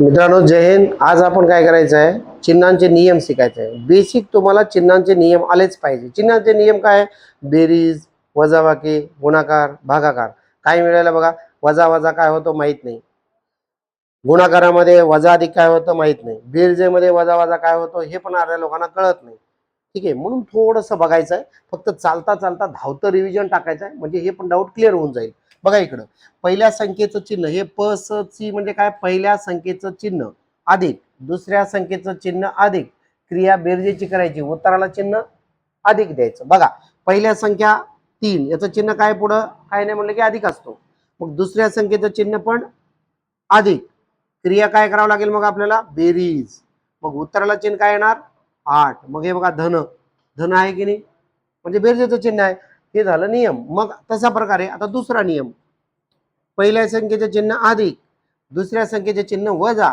मित्रांनो जय हिंद. आज आपण काय करायचं आहे? चिन्हांचे नियम शिकायचे आहे. बेसिक तुम्हाला चिन्हांचे नियम आलेच पाहिजे. चिन्हांचे नियम काय? बेरीज वजाबाकी गुणाकार भागाकार. काय मिळालं बघा वजा वजा काय होतो माहीत नाही. गुणाकारामध्ये वजा अधिक काय होतं माहीत नाही. बेरजेमध्ये वजा वजा काय होतो हे पण अर्ध्या लोकांना कळत नाही. ठीक आहे? म्हणून थोडंसं बघायचं आहे. फक्त चालता चालता धावतं रिव्हिजन टाकायचं आहे. म्हणजे हे पण डाऊट क्लिअर होऊन जाईल. बघा इकडं. पहिल्या संख्येचं चिन्ह हे प स ची म्हणजे काय? पहिल्या संख्येचं चिन्ह अधिक. दुसऱ्या संख्येचं चिन्ह अधिक. क्रिया बेरजेची करायची उत्तराला चिन्ह अधिक द्यायचं. बघा पहिल्या संख्या तीन. याचं चिन्ह काय पुढं? काय नाही म्हणलं की अधिक असतो. मग दुसऱ्या संख्येचं चिन्ह पण अधिक. क्रिया काय करावं लागेल मग आपल्याला? बेरीज. मग उत्तराला चिन्ह काय येणार? आठ. मग हे बघा धन. धन आहे की नाही? म्हणजे बेरजेचं चिन्ह आहे. हे झालं नियम. मग तशा प्रकारे आता दुसरा नियम. पहिल्या संख्येचे चिन्ह अधिक दुसऱ्या संख्येचे चिन्ह वजा.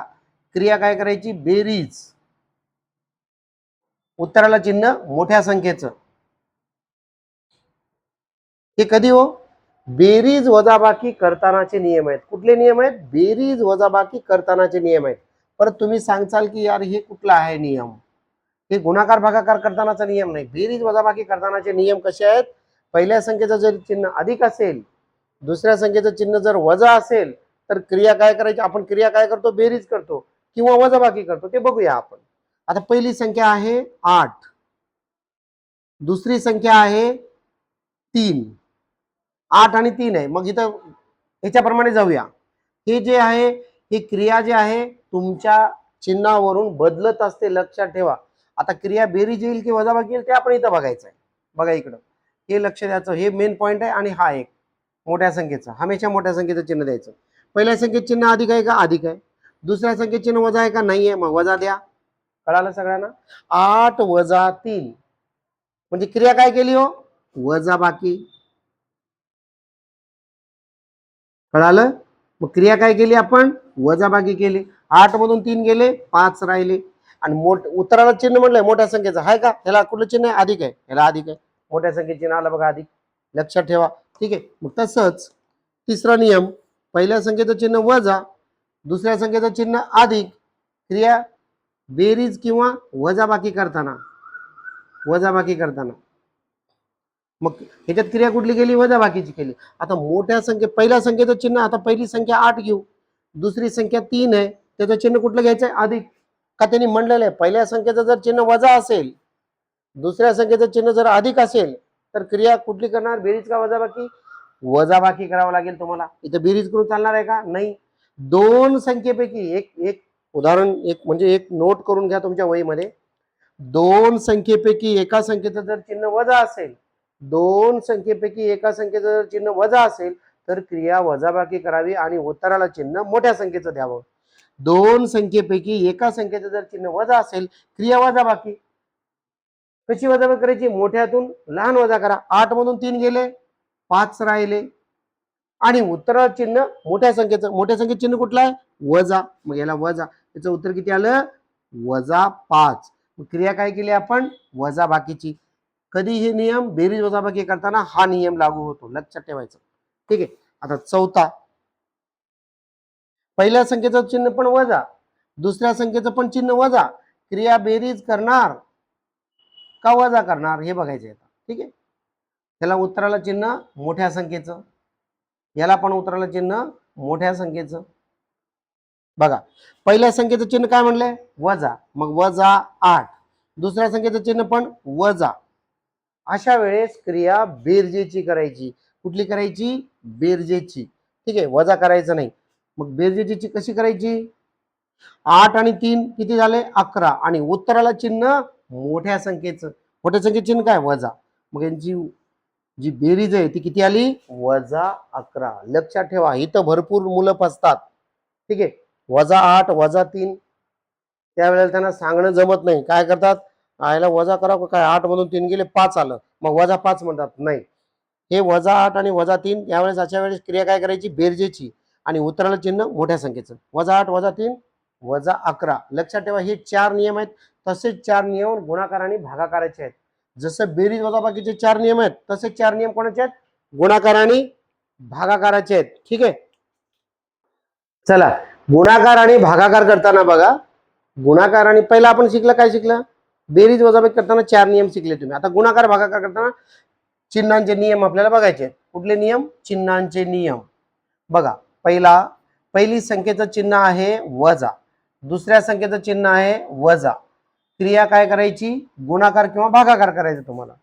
क्रिया काय करायची? बेरीज. उत्तराला चिन्ह मोठ्या संख्येचं. हे कधी हो? बेरीज वजाबाकी करतानाचे नियम आहेत. कुठले नियम आहेत? बेरीज वजाबाकी करतानाचे नियम आहेत. परत तुम्ही सांगचाल की यार हे कुठला आहे नियम? हे गुणाकार भागाकार करतानाचा नियम नाही. बेरीज वजाबाकी करतानाचे नियम कसे आहेत? पहिल्या संख्येचं जर चिन्ह अधिक असेल दुसऱ्या संख्येचं चिन्ह जर वजा असेल तर क्रिया काय करायची? आपण क्रिया काय करतो? बेरीज करतो किंवा वजाबाकी करतो. ते बघूया आपण. आता पहिली संख्या आहे आठ. दुसरी संख्या आहे तीन. आठ आणि तीन आहे. मग इथं ह्याच्याप्रमाणे जाऊया. हे जे आहे ही क्रिया जे आहे तुमच्या चिन्हावरून बदलत असते लक्षात ठेवा. आता क्रिया बेरीज येईल की वजाबाकी येईल ते आपण इथं बघायचं आहे बघा इकडं. हे लक्ष द्यायचं हे मेन पॉईंट आहे आणि हा एक. मोठ्या संख्येचा हमेशा मोठ्या संख्येचं चिन्ह द्यायचं. पहिल्या संख्येत चिन्ह अधिक आहे का? अधिक आहे. दुसऱ्या संख्येत चिन्ह वजा आहे का? नाही आहे मग वजा द्या. कळालं सगळ्यांना? आठ वजा तीन. म्हणजे क्रिया काय केली हो? वजा बाकी. कळालं? मग क्रिया काय केली आपण? वजाबाकी केली. आठ मधून तीन गेले पाच राहिले. आणि मोठ उत्तराला चिन्ह म्हटलंय मोठ्या संख्येचं. आहे का? ह्याला कुठलं चिन्ह आहे? अधिक आहे. ह्याला अधिक आहे. मोठ्या संख्येची चिन्ह बघा अधिक लक्षात ठेवा. ठीक आहे. मग तसंच तिसरा नियम पहिल्या संख्येचं चिन्ह वजा दुसऱ्या संख्येचं चिन्ह अधिक. क्रिया बेरीज किंवा वजाबाकी करताना. वजाबाकी करताना. मग ह्याच्यात क्रिया कुठली केली? वजाबाकीची केली. आता मोठ्या संख्ये पहिल्या संख्येचं चिन्ह आता पहिली संख्या आठ घेऊ. दुसरी संख्या तीन आहे. त्याचं चिन्ह कुठलं घ्यायचं आहे अधिक. का त्यांनी म्हणलेलं आहे पहिल्या संख्येचं जर चिन्ह वजा असेल दुसऱ्या संख्येचं चिन्ह जर अधिक असेल तर क्रिया कुठली करणार? बेरीज का वजाबाकी? वजाबाकी करावं लागेल तुम्हाला. इथं बेरीज करून चालणार आहे का? नाही. दोन संख्येपैकी एक एक उदाहरण एक म्हणजे एक नोट करून घ्या तुमच्या वहीमध्ये. दोन संख्येपैकी एका संख्येचं जर चिन्ह वजा असेल दोन संख्येपैकी एका संख्येचं जर चिन्ह वजा असेल तर क्रिया वजाबाकी करावी आणि उत्तराला चिन्ह मोठ्या संख्येचं द्यावं. दोन संख्येपैकी एका संख्येचं जर चिन्ह वजा असेल क्रिया वजाबाकी. कशी वजाबाकी करायची? मोठ्यातून लहान वजा करा. आठ मधून तीन गेले पाच राहिले. आणि उत्तरा चिन्ह मोठ्या संख्येचं. मोठ्या संख्येत चिन्ह कुठलं आहे? वजा. मग याला वजा. याचं उत्तर किती आलं? वजा पाच. क्रिया काय केली आपण? वजा बाकीची कधी हे नियम बेरीज वजाबाकी करताना हा नियम लागू होतो. लक्षात ठेवायचं. ठीक आहे? आता चौथा. पहिल्या संख्येचं चिन्ह पण वजा. दुसऱ्या संख्येचं पण चिन्ह वजा. क्रिया बेरीज करणार. का वजा करणार हे बघायचं आहे आता. ठीक आहे? त्याला उत्तराला चिन्ह मोठ्या संख्येचं. याला पण उत्तराला चिन्ह मोठ्या संख्येचं. बघा पहिल्या संख्येचं चिन्ह काय म्हणलंय? वजा. मग वजा आठ. दुसऱ्या संख्येचं चिन्ह पण वजा. अशा वेळेस क्रिया बेरजेची करायची. कुठली करायची? बेरजेची. ठीक आहे? वजा करायचं नाही. मग बेरजेची कशी करायची? आठ आणि तीन किती झाले? अकरा. आणि उत्तराला चिन्ह मोठ्या संख्येचं. मोठ्या संख्येचं चिन्ह काय? वजा. मग यांची जी बेरीज आहे ती किती आली? वजा अकरा. लक्षात ठेवा इथं भरपूर मुलं फसतात. ठीक आहे? वजा आठ वजा तीन. त्यावेळेला त्यांना सांगणं जमत नाही. काय करतात? आयला वजा करा काय? आठ मधून तीन गेले पाच आलं. मग वजा पाच म्हणतात नाही. हे वजा आठ आणि वजा तीन यावेळेस अशा वेळेस क्रिया काय करायची? बेरजेची. आणि उत्तराला चिन्ह मोठ्या संख्येचं. वजा आठ वजा तीन वजा अकरा. लक्षात ठेवा हे चार नियम आहेत. तसेच चार नियम गुणाकार आणि भागाकाराचे आहेत. जसं बेरीज वजाबाकीचे चार नियम आहेत तसे चार नियम कोणाचे आहेत? गुणाकार आणि भागाकाराचे आहेत. ठीक आहे? चला गुणाकार आणि भागाकार करताना बघा. गुणाकार आणि पहिला आपण शिकलं काय शिकलं? बेरीज वजाबाकी करताना चार नियम शिकले तुम्ही. आता गुणाकार भागाकार करताना चिन्हांचे नियम आपल्याला बघायचे आहेत. कुठले नियम? चिन्हांचे नियम. बघा पहिला पहिली संख्येचं चिन्ह आहे वजा. दुसऱ्या संख्येचं चिन्ह आहे वजा. क्रिया काय करायची? गुणाकार किंवा भागाकार करायचा तुम्हाला.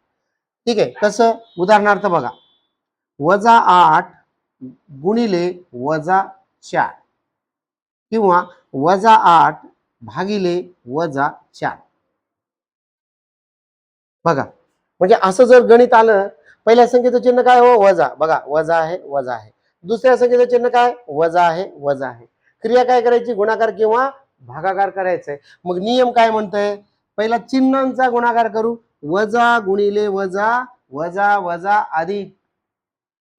ठीक आहे? कसं? उदाहरणार्थ बघा. वजा आठ गुणिले वजा चार किंवा वजा आठ भागिले वजा चार. बघा. म्हणजे असं जर गणित आलं पहिल्या संख्येचं चिन्ह काय हो? वजा. बघा वजा आहे वजा आहे. दुसऱ्या संख्येचं चिन्ह काय? वजा आहे वजा आहे. क्रिया काय करायची? गुणाकार किंवा भागाकार करायचंय. मग नियम काय म्हणतोय? पहिला चिन्हांचा गुणाकार करू. वजा गुणिले वजा वजा वजा अधिक.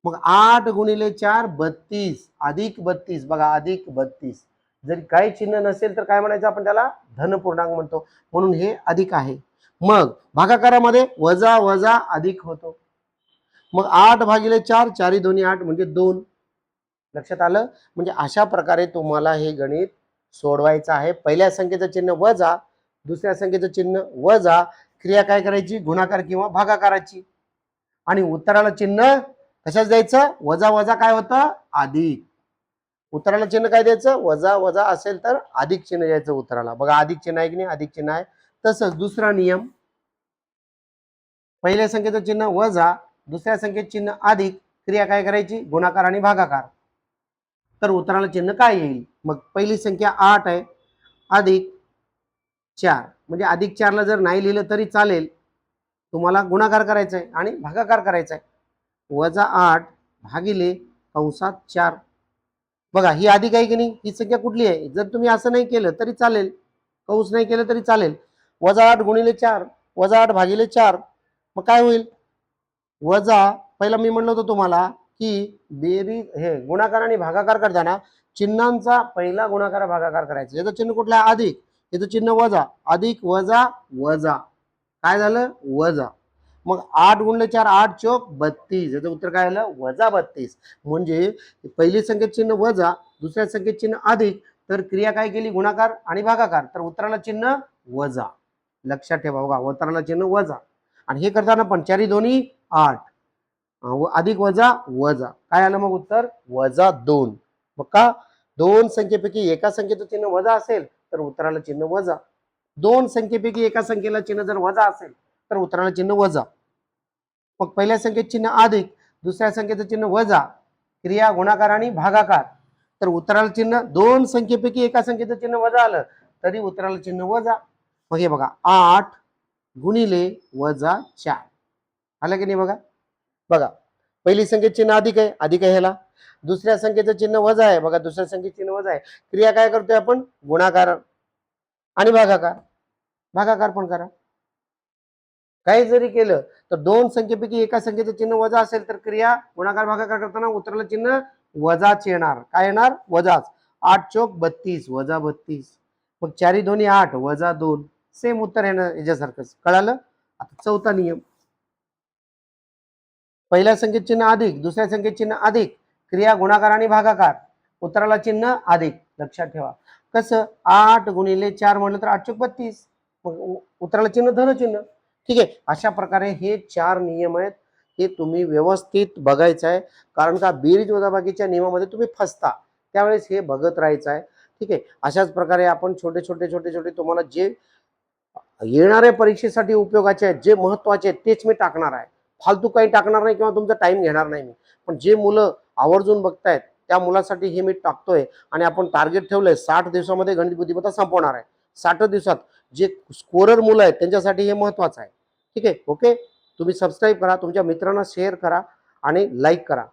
मग आठ गुणिले चार बत्तीस. अधिक बत्तीस. बघा अधिक बत्तीस. जरी काही चिन्ह नसेल तर काय म्हणायचं आपण त्याला? धनपूर्णांक म्हणतो. म्हणून हे अधिक आहे. मग भागाकारामध्ये वजा वजा अधिक होतो. मग आठ भागिले चार चारी दोन्ही आठ म्हणजे दोन. लक्षात आलं? म्हणजे अशा प्रकारे तुम्हाला हे गणित सोडवायचं आहे. पहिल्या संख्येचं चिन्ह वजा दुसऱ्या संख्येचं चिन्ह वजा क्रिया काय करायची? गुणाकार किंवा भागाकाराची. आणि उत्तराला चिन्ह कशाच द्यायचं? वजा वजा काय होतं? अधिक. उत्तराला चिन्ह काय द्यायचं? वजा वजा असेल तर अधिक चिन्ह द्यायचं उत्तराला. बघा अधिक चिन्ह आहे की नाही? अधिक चिन्ह आहे. तसंच दुसरा नियम. पहिल्या संख्येचं चिन्ह वजा दुसऱ्या संख्येत चिन्ह अधिक. क्रिया काय करायची? गुणाकार आणि भागाकार. तर उत्तराला चिन्ह काय येईल? मग पहिली संख्या आठ आहे. अधिक चार. म्हणजे अधिक चारला जर नाही लिहिलं तरी चालेल. तुम्हाला गुणाकार करायचा आहे आणि भागाकार करायचा आहे. वजा आठ भागिले कंसात चार. बघा ही अधिक आहे की नाही? ही संख्या कुठली आहे? जर तुम्ही असं नाही केलं तरी चालेल. कंस नाही केलं तरी चालेल. वजा आठ गुणिले चार. वजा आठ भागिले चार. मग काय होईल? वजा पहिला मी म्हणलं होतं तुम्हाला की बेरीज हे गुणाकार आणि भागाकार करताना चिन्हांचा पहिला गुणाकार भागाकार करायचा. याचं चिन्ह कुठलं आहे? अधिक. याचं चिन्ह वजा. अधिक वजा वजा. काय झालं? वजा. मग आठ गुणले चार आठ चोक बत्तीस. याचं उत्तर काय आलं? वजा बत्तीस. म्हणजे पहिली संख्येत चिन्ह वजा दुसऱ्या संख्येत चिन्ह अधिक. तर क्रिया काय केली? गुणाकार आणि भागाकार. तर उत्तराला चिन्ह वजा. लक्षात ठेवा बघा. उत्तराला चिन्ह वजा. आणि हे करताना पण चारी दोन्ही आठ. अधिक वजा वजा. काय आलं मग उत्तर? वजा दोन. मग का? दोन संख्येपैकी एका संख्येचं चिन्ह वजा असेल तर उत्तराला चिन्ह वजा. दोन संख्येपैकी एका संख्येला चिन्ह जर वजा असेल तर उत्तराला चिन्ह वजा. मग पहिल्या संख्येत चिन्ह अधिक दुसऱ्या संख्येचं चिन्ह वजा. क्रिया गुणाकार आणि भागाकार. तर उत्तराला चिन्ह दोन संख्येपैकी एका संख्येचं चिन्ह वजा आलं तरी उत्तराला चिन्ह वजा. मग हे बघा आठ गुणिले वजा चार. आलं की नाही बघा? बघा पहिली संख्येत चिन्ह अधिक आहे अधिक आहे ह्याला. दुसऱ्या संख्येचं चिन्ह वजा आहे बघा दुसऱ्या संख्येत चिन्ह वजा आहे. क्रिया काय करतोय आपण? गुणाकार आणि भागाकार. भागाकार पण करा. काही जरी केलं तर दोन संख्येपैकी एका संख्येचं चिन्ह वजा असेल तर क्रिया गुणाकार भागाकार करताना उत्तराला चिन्ह वजाच येणार. काय येणार? वजाच. आठ चौक बत्तीस वजा बत्तीस. मग चारी दोन्ही आठ वजा दोन. सेम उत्तर येणार याच्यासारखंच. कळालं? आता चौथा नियम. पहिल्या संख्येत चिन्ह अधिक दुसऱ्या संख्येत चिन्ह अधिक क्रिया गुणाकार आणि भागाकार. उत्तराला चिन्ह अधिक. लक्षात ठेवा. कसं? आठ गुणिले चार म्हणलं तर आठ बत्तीस. मग उत्तराला चिन्ह धन चिन्ह ठीक आहे? अशा प्रकारे हे चार नियम आहेत. हे तुम्ही व्यवस्थित बघायचं आहे कारण का? बेरीज वजाबाकीच्या नियमामध्ये तुम्ही फसता. त्यावेळेस हे बघत राहायचं आहे ठीक आहे? अशाच प्रकारे आपण छोटे छोटे छोटे छोटे तुम्हाला जे येणाऱ्या परीक्षेसाठी उपयोगाचे आहेत जे महत्त्वाचे आहेत तेच मी टाकणार आहे. फालतू काही टाकणार नाही किंवा तुमचा टाइम घेणार नाही मी. पण जे मुलं आवर्जून बघतायत त्या मुलासाठी हे मी टाकतोय आणि आपण टार्गेट ठेवलंय साठ दिवसामध्ये गणित बुद्धिमत्ता संपवणार आहे. साठ दिवसात जे स्कोरर मुलं आहेत त्यांच्यासाठी हे महत्वाचं आहे. ठीक आहे? ओके तुम्ही सबस्क्राईब करा तुमच्या मित्रांना शेअर करा आणि लाईक करा.